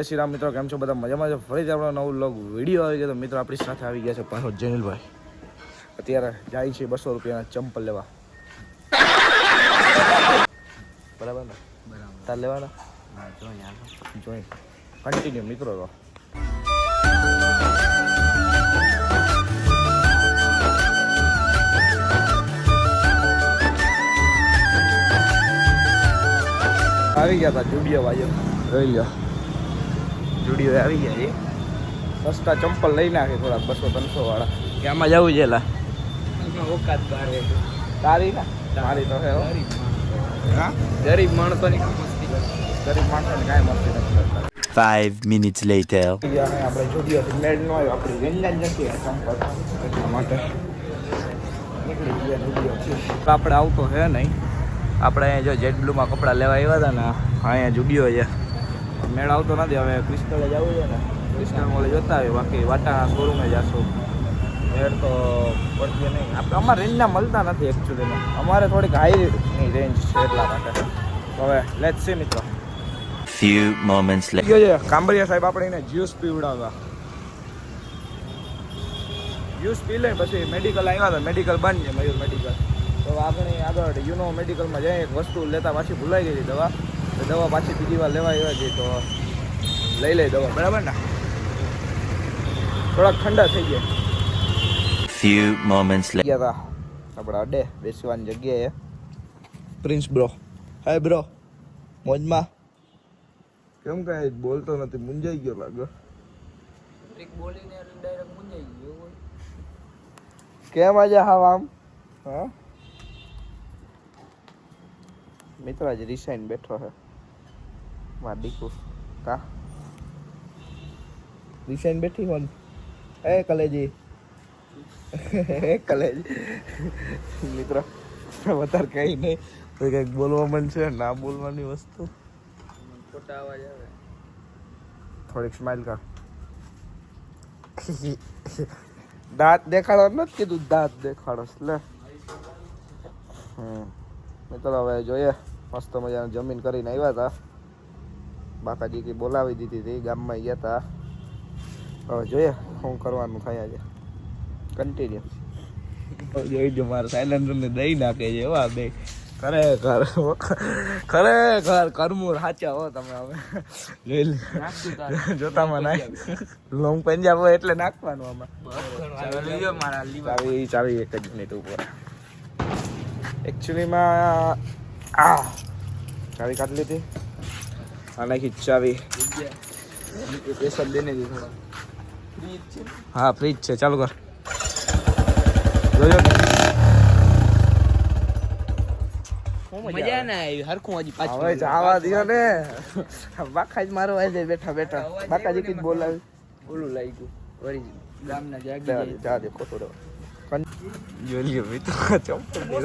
જય શ્રી રામ મિત્રો કેમ છો બધા? મજામાં છે? ફરીથી આપણો નવો લોગ વીડિયો આવી ગયો તો મિત્રો આપણી સાથે આવી ગયા છે પાછો જેનિલભાઈ. અત્યારે જાય છે બસો રૂપિયાના ચંપલ લેવા. બરાબર ને? તાર લેવાના? જોઈ કન્ટિન્યુ મિત્રો તો. આવી ગયા હતા જુડિયો ભાઈઓ. રહી લ્યો. જુડિયો આવી ગયા છે. સસ્તા ચંપલ લઈ નાખે થોડા બસો ત્રણસો વાળા. કે આમાં જવું છે લા. ઓકાત તારી ના? તારી તો હે. ગરીબ માણસોની ગરીબ માણસોને કાંઈ મળતી નથી સરકાર. Five minutes later. આપણે જુડિયોથી મેળ ન આવ્યો. આપણે જ નથી ચંપલ. એટલા માટે. નીકળી ગયા આપણે આવતો હે નહીં. આપણે અહીંયા જો જેટ બ્લુમાં કપડાં લેવા આવ્યા હતા ને અહીંયા જુડિયો છે. મેળ આવતો નથી. હવે ક્રિસ્ટલે જવું છે ને. ક્રિસ્ટલ મોલે જોતા આવે બાકી વાટાના શોરૂમે જશું મેળ તો પડશે નહીં. આપણે અમારે રેન્જના મળતા નથી એકચ્યુઅલીમાં અમારે થોડીક હાઈ રેન્જ છે એટલા માટે. તો હવે લેટ સી મિત્રો. Few moments later. છે કાંબરિયા સાહેબ આપણે એને જ્યુસ પીવડાવવા. જ્યુસ પી લે પછી મેડિકલ આવ્યા હતા મેડિકલ બંધ છે મયુર મેડિકલ તો આપણે આગળ યુનો મેડિકલમાં જઈએ એક વસ્તુ લેતા પાછી ભૂલાઈ ગઈ દવા. તો દવા પાછી બીજી વાર લેવા આવ્યા છે તો લઈ લઈ દવા. બરાબર ને? થોડાક ઠંડા થઈ ગયા. Few moments later. ગયા હતા આપણે અડે બેસવાની જગ્યાએ. પ્રિન્સ બ્રો હાય બ્રો મોજમાં? કેમ કાંઈ બોલતો નથી મુંજાઈ ગયો લાગે. એક બોલીને ડાયરેક્ટ મુંજાઈ ગયો એવું હોય. કેમ આજે હાવ આમ? હા? મિત્ર આજે રિસાઈન બેઠો છે. માર દીકુ કા? રિસાઈન બેઠી હોન એ કલેજી. એ કલેજી. મિત્રો વધારે કઈ નહીં. તો કંઈક બોલવા મન છે ના બોલવાની વસ્તુ. ખોટા અવાજ આવે. થોડીક સ્માઈલ કર. દાંત દેખાડો નથી કીધું દાંત દેખાડો લે. હમ. મિત્રો હવે જોઈએ. મસ્ત મજાનું જમીન કરીને આવ્યા હતા. બાકાજી કે બોલાવી દીધી હતી ગામમાં ગયા હતા હવે જોઈએ શું કરવાનું થાય આજે. કન્ટિન્યુ જોઈ જો મારા સાયલેન્સરને દઈ નાખે છે એવા બે. ખરેખર ખરેખર કરમૂર સાચા હો તમે હવે. જોઈ. જોતામાં નાખ. લોંગ પંજાબ હોય એટલે નાખવાનું આમાં. ચાવી ચાવી એક જ મિનિટ ઉપર. એકચ્યુઅલીમાં આ. ચાવી કાઢી લીધી. આ નાખી ચાવી જગ્યા. પૈસા દેને દે થોડા ફ્રીજ છે હા ફ્રીજ છે ચાલુ કર જોજો મજા ના આવી હરખું હજી પાછું હવે જવા દો ને બાકા જ મારો આવી જાય બેઠા બેઠા બાકાજી કીધું બોલાવી ઓલું લાગ્યું વળી ગામના જાગી જા જાય જા દે ખોટો કન જોઈ લ્યો મિત્રો ચંપલ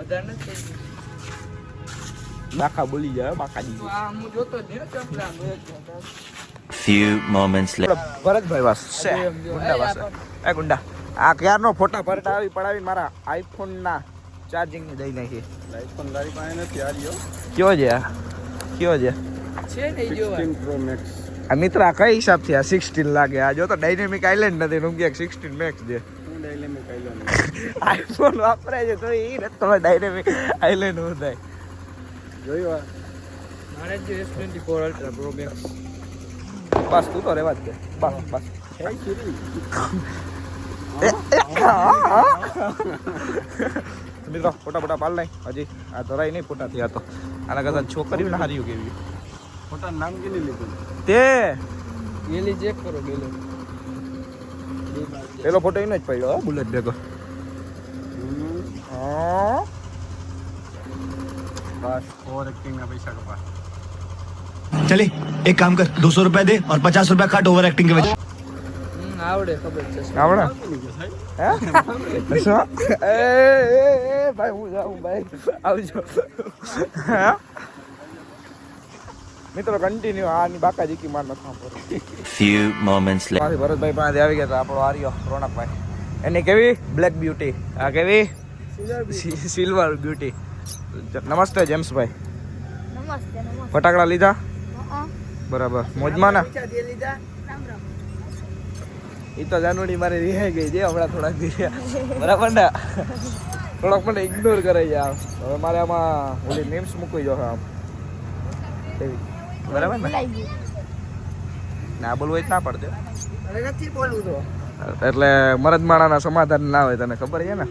વધારે નથી થઈ ગયું. બાકા બોલી જાય બાકાજી તો આ હું જોતો જ નહીં હો ચંપલા આમ જોયો જ નહોતો. Few moments later. ભરતભાઈ વાસ છે. આજે એમ જો, ગુંડા એ વાસ. આ એ ગુંડા આ ક્યારનો ફોટા પલટાવી પડાવી મારા આઈફોન ના ચાર્જિંગની દઈ નાખી? આઈફોન તારી પાસે નથી આર્યો કયો છે આ? કયો છે? છે ને ઈ જોવા. પ્રો મેક્સ આ મિત્ર આ કઈ હિસાબથી આ સિક્સટીન લાગે? આ જો તો ડાયનેમિક આઇલેન્ડ નથી રૂમ કે સિક્સટીન મેક્સ છે. આઈફોન વાપરાય છે તો એ રસ્તો તમે ડાયનેમિક આઇલેન્ડ હું થાય. જોયું મારે જ S twenty four ultra pro max બસ તું તો રેવા જ દે. બસ બસ. મિત્રો ફોટા ફોટા પાડ નહીં હજી આ ધરાય નહીં ફોટાથી આ તો. આના કરતા છોકરીઓ ના હાર્યું કેવી. ફોટા નામ કેની લીધું? તે. ગેલી ચેક કરો ગેલો પેલો ફોટો એનો જ પડ્યો હો, બુલેટ ભેગો હમ. હા બસ ઓવર એક્ટિંગ ના પૈસા કપા चले एक काम कर दो सौ रुपया दे और पचास रुपया काट ओवर एक्टिंग के वजह હમ, આવડે ખબર છે આવડે હે શું એ એ એ ભાઈ હું જાઉં ભાઈ આવજો હે મિત્રો કન્ટિન્યુ આની બાકા જીકી માર નથી સાંભળો ફ્યુ મોમેન્ટ્સ later. મારી ભરતભાઈ પાસે આવી ગયા તો આપણો આર્યો રોનકભાઈ. એની કેવી? બ્લેક બ્યુટી આ કેવી? સિલ્વર બ્યુટી નમસ્તે જેમ્સભાઈ. નમસ્તે નમસ્તે. ફટાકડા લીધા? બરાબર. મોજમાં ના? રામ રામ. એ તો જાનુડી મારી રિહાઈ ગઈ છે હમણાં થોડાક દિવસ. બરાબર ને? થોડોક મને ઇગ્નોર કરે છે આમ. હવે મારે આમાં ઓલી નેમ્સ મૂકવી જો આમ. એવી બરાબર ને? ના બોલવું હોય ના પડજો. નથી બોલવું તો. એટલે મરદ માણાના સમાધાન ના હોય તને ખબર છે ને?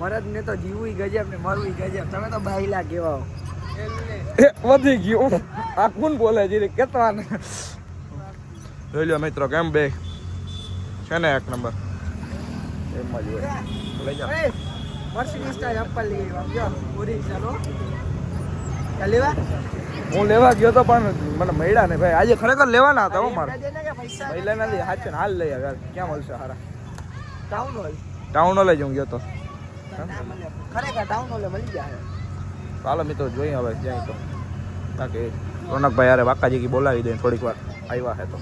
મરદ ને તો જીવું ગજબ ને મરવું ગજબ. તમે તો બાયલા કેવા વધી ગયું. આ કોણ બોલે છે? કેતવા ને જોઈ લો મિત્રો કેમ બે? છે ને એક નંબર? એમ જ હોય. લઈ જાઓ એ, Mercedes ના લઈ આવ્યા. હો. લેવા? હું લેવા ગયો તો પણ મને મળ્યા ને ભાઈ. આજે ખરેખર લેવાના હતા હું મારે. મહિલા નથી હાચે ને હાલ લઈ આવ્યા ક્યાં મળશે હારા? ટાઉન હોલ ટાઉન હોલે જ હું ગયો તો. ખરેખર ટાઉન હોલે મળી જાય ચાલો મિત્રો જોઈએ હવે જાય તો. બાકી રોનકભાઈ યારે વાકાજી બોલાવી દે થોડીક વાર. આવ્યા હે તો.